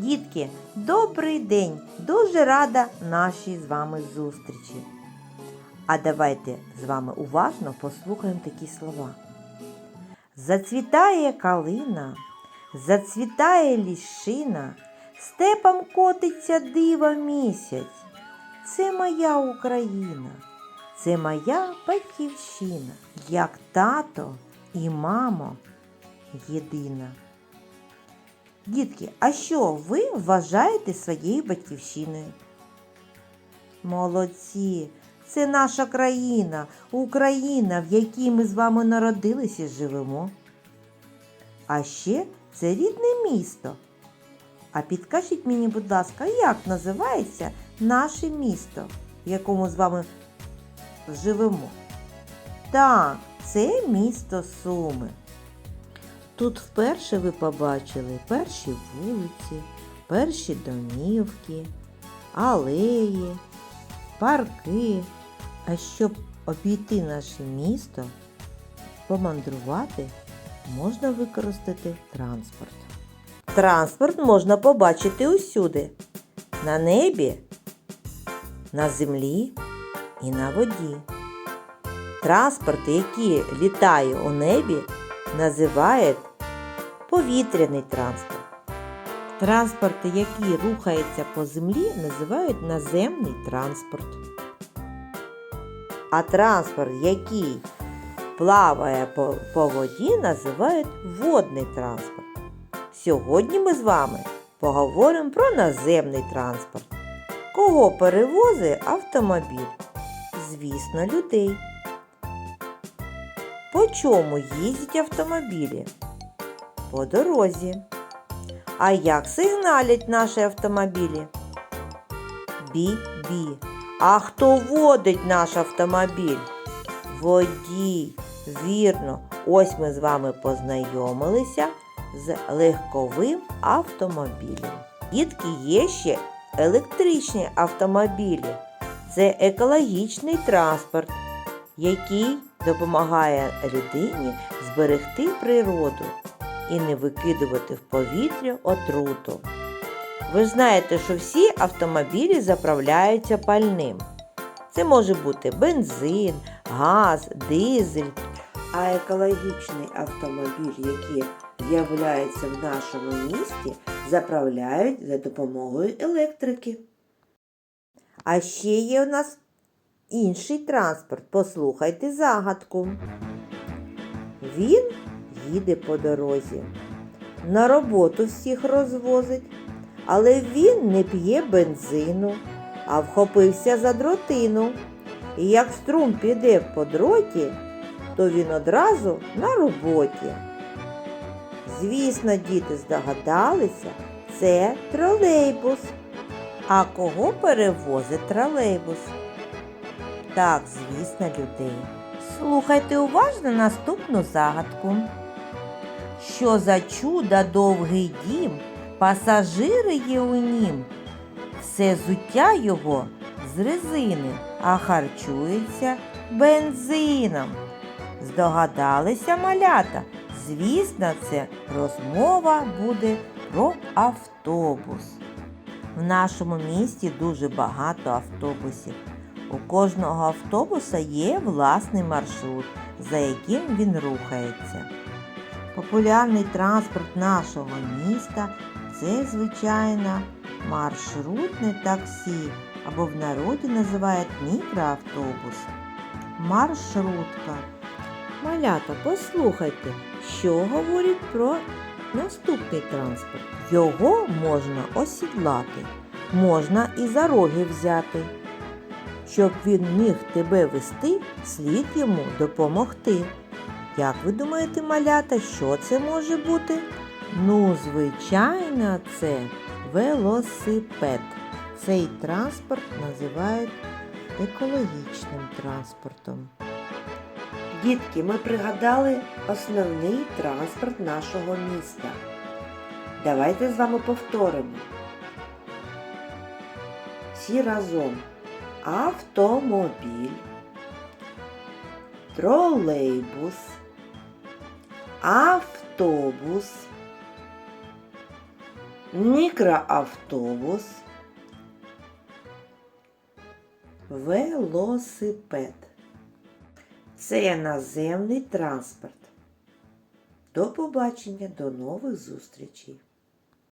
Дітки, добрий день! Дуже рада нашій з вами зустрічі. А давайте з вами уважно послухаємо такі слова. Зацвітає калина, зацвітає ліщина, степом котиться дива місяць. Це моя Україна, це моя батьківщина, як тато і мамо єдина. Дітки, а що ви вважаєте своєю батьківщиною? Молодці! Це наша країна, Україна, в якій ми з вами народилися і живемо. А ще це рідне місто. А підкажіть мені, будь ласка, як називається наше місто, в якому з вами живемо? Так, це місто Суми. Тут вперше ви побачили перші вулиці, перші домівки, алеї, парки. А щоб обійти наше місто, помандрувати, можна використати транспорт. Транспорт можна побачити усюди. На небі, на землі і на воді. Транспорт, який літає у небі, називають повітряний транспорт. Транспорт, який рухається по землі, називають наземний транспорт. А транспорт, який плаває по, по воді, називають водний транспорт. Сьогодні ми з вами поговоримо про наземний транспорт. Кого перевозить автомобіль? Звісно, людей. По чому їздять автомобілі? По дорозі. А як сигналять наші автомобілі? Бі-бі. А хто водить наш автомобіль? Водій. Вірно, ось ми з вами познайомилися з легковим автомобілем. Дітки є ще електричні автомобілі. Це екологічний транспорт, який допомагає людині зберегти природу і не викидувати в повітря отруту. Ви знаєте, що всі автомобілі заправляються пальним. Це може бути бензин, газ, дизель. А екологічний автомобіль, який з'являється в нашому місті, заправляють за допомогою електрики. А ще є у нас інший транспорт. Послухайте загадку. Він їде по дорозі, на роботу всіх розвозить, але він не п'є бензину, а вхопився за дротину. І як струм піде по дроті, то він одразу на роботі. Звісно, діти здогадалися, це тролейбус. А кого перевозить тролейбус? Так, звісно, людей. Слухайте уважно наступну загадку. Що за чудо довгий дім, пасажири є у нім, все зуття його з резини, а харчується бензином. Здогадалися малята? Звісно, це розмова буде про автобус. В нашому місті дуже багато автобусів. У кожного автобуса є власний маршрут, за яким він рухається. Популярний транспорт нашого міста це, звичайно, маршрутне таксі або в народі називають мікроавтобус. Маршрутка. Малята, послухайте, що говорять про наступний транспорт. Його можна осідлати, можна і за роги взяти. Щоб він міг тебе вести, слід йому допомогти. Як ви думаєте, малята, що це може бути? Ну, звичайно, це велосипед. Цей транспорт називають екологічним транспортом. Дітки, ми пригадали основний транспорт нашого міста. Давайте з вами повторимо. Всі разом. Автомобіль, тролейбус, автобус, мікроавтобус, велосипед. Це наземний транспорт. До побачення, до нових зустрічей!